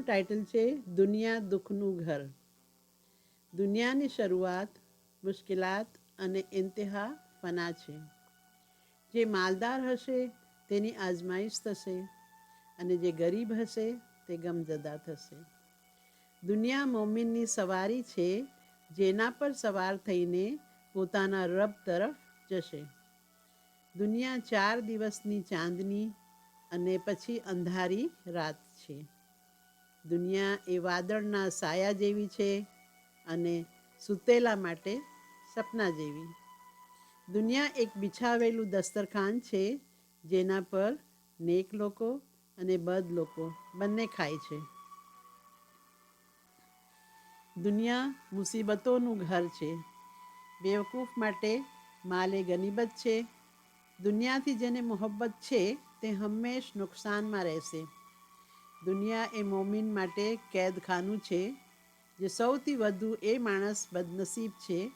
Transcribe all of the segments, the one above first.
Title છે દુનિયા દુઃખનું ઘર. દુનિયાની શરૂઆત, મુશ્કેલાત અને ઇન્તહા ફના છે. જે માલદાર હશે, તેની આજમાઈશ થશે અને જે ગરીબ હશે, તે ગમજદા થશે. દુનિયા મોમિનની સવારી છે, જેના પર સવાર થઈને પોતાના રબ તરફ જશે. દુનિયા ચાર દિવસની ચાંદની અને પછી અંધારી રાત છે. દુનિયા એ વાદળના સાયા જેવી છે અને સૂતેલા માટે સપના જેવી. દુનિયા એક બિછાવેલું દસ્તરખાન છે, જેના પર નેક લોકો અને બદ લોકો બંને ખાય છે. દુનિયા મુસીબતોનું ઘર છે. બેવકૂફ માટે માલે ગનીબત છે. દુનિયાથી જેને મોહબ્બત છે, તે હંમેશ નુકસાનમાં રહેશે. દુનિયા એ મોમિન માટે કેદખાનું છે. જે સૌથી વધુ એ માણસ બદનસીબ છે,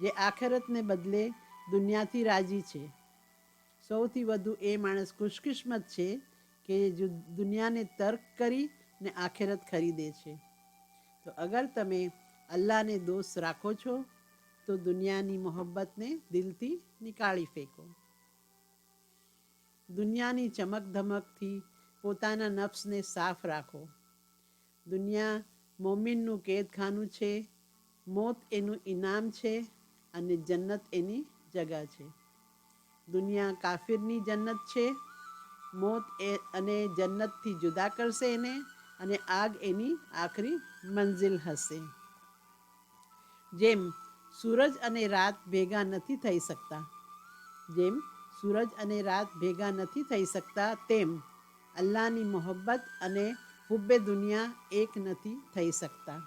જે આખરતને બદલે દુનિયાથી રાજી છે. સૌથી વધુ એ માણસ ખુશકિસ્મત છે કે જે, દુનિયાને તર્ક કરી ને આખેરત ખરીદે છે. તો અગર તમે અલ્લાહને દોસ્ત રાખો છો, તો દુનિયાની મોહબ્બતને દિલથી નીકાળી ફેંકો. દુનિયાની ચમક ધમકથી પોતાના નફ્સને સાફ રાખો. દુનિયા મોમિનનું કેદખાનું છે, મોત એનું ઇનામ છે અને જન્નત એની જગા છે. દુનિયા કાફિરની જન્નત છે, મોત એ અને જન્નતથી જુદા કરશે એને અને આગ એની આખરી મંઝિલ હશે. જેમ સૂરજ અને રાત ભેગા નથી થઈ શકતા, જેમ સૂરજ અને રાત ભેગા નથી થઈ શકતા, તેમ અલ્લાહની મોહબ્બત અને હુબ્બે દુનિયા એક નથી થઈ શકતા.